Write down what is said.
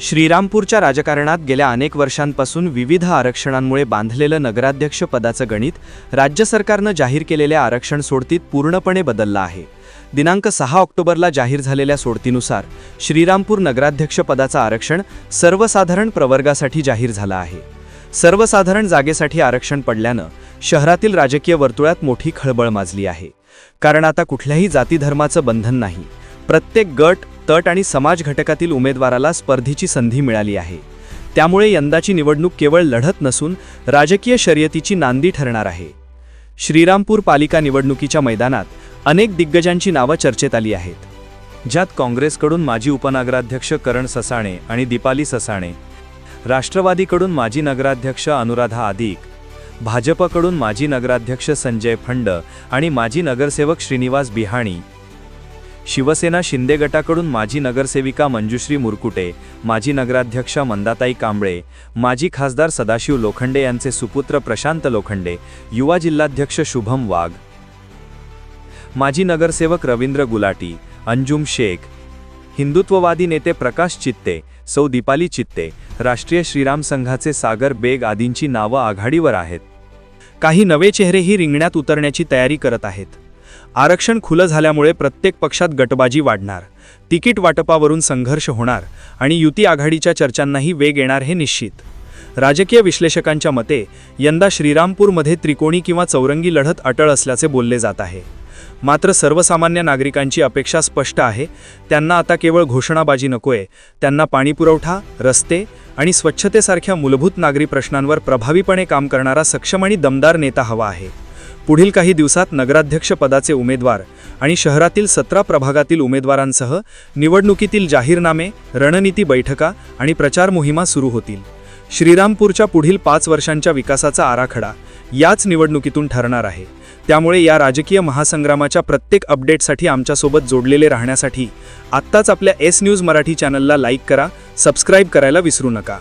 श्रीरामपूरच्या राजकारणात गेल्या अनेक वर्षांपासून विविध आरक्षणांमुळे बांधलेलं नगराध्यक्ष पदाचं गणित राज्य सरकारनं जाहीर केलेल्या आरक्षण सोडतीत पूर्णपणे बदललं आहे. दिनांक सहा ऑक्टोबरला जाहीर झालेल्या सोडतीनुसार श्रीरामपूर नगराध्यक्ष पदाचं आरक्षण सर्वसाधारण प्रवर्गासाठी जाहीर झालं आहे. सर्वसाधारण जागेसाठी आरक्षण पडल्यानं शहरातील राजकीय वर्तुळात मोठी खळबळ माजली आहे. कारण आता कुठल्याही जातीधर्माचं बंधन नाही. प्रत्येक गट तट आणि समाज घटकातील उमेदवाराला स्पर्धेची संधी मिळाली आहे. त्यामुळे यंदाची निवडणूक केवळ लढत नसून राजकीय शर्यतीची नांदी ठरणार आहे. श्रीरामपूर पालिका निवडणुकीच्या मैदानात अनेक दिग्गजांची नावं चर्चेत आली आहेत. ज्यात काँग्रेसकडून माजी उपनगराध्यक्ष करण ससाणे आणि दीपाली ससाणे राष्ट्रवादीकडून माजी नगराध्यक्ष अनुराधा आदिक भाजपकडून माजी नगराध्यक्ष संजय फंड आणि माजी नगरसेवक श्रीनिवास बिहाणी शिवसेना शिंदे गटाकडून माजी नगरसेविका मंजुश्री मुरकुटे माजी नगराध्यक्षा मंदाताई कांबळे माजी खासदार सदाशिव लोखंडे यांचे सुपुत्र प्रशांत लोखंडे युवा जिल्हाध्यक्ष शुभम वाघ माजी नगरसेवक रवींद्र गुलाटी अंजुम शेख हिंदुत्ववादी नेते प्रकाश चित्ते सौ दीपाली चित्ते राष्ट्रीय श्रीराम संघाचे सागर बेग आदींची नावं आघाडीवर आहेत. काही नवे चेहरेही रिंगणात उतरण्याची तयारी करत आहेत. आरक्षण खुलं झाल्यामुळे प्रत्येक पक्षात गटबाजी वाढणार. तिकीट वाटपावरून संघर्ष होणार आणि युती आघाडीच्या चर्चांनाही वेग येणार हे निश्चित. राजकीय विश्लेषकांच्या मते यंदा श्रीरामपूरमध्ये त्रिकोणी किंवा चौरंगी लढत अटळ असल्याचे बोलले जात आहे. मात्र सर्वसामान्य नागरिकांची अपेक्षा स्पष्ट आहे त्यांना आता केवळ घोषणाबाजी नकोय त्यांना पाणीपुरवठा रस्ते आणि स्वच्छतेसारख्या मूलभूत नागरी प्रश्नांवर प्रभावीपणे काम करणारा सक्षम आणि दमदार नेता हवा आहे. पुढील काही दिवसात नगराध्यक्षपदाचे उमेदवार आणि शहरातील सतरा प्रभागातील उमेदवारांसह निवडणुकीतील जाहीरनामे रणनीती बैठका आणि प्रचार मोहिमा सुरू होतील. श्रीरामपूरच्या पुढील पाच वर्षांच्या विकासाचा आराखडा याच निवडणुकीतून ठरणार आहे. त्यामुळे या राजकीय महासंग्रामाच्या प्रत्येक अपडेटसाठी आमच्यासोबत जोडलेले राहण्यासाठी आत्ताच आपल्या एस न्यूज मराठी चॅनलला लाईक करा सबस्क्राईब करायला विसरू नका.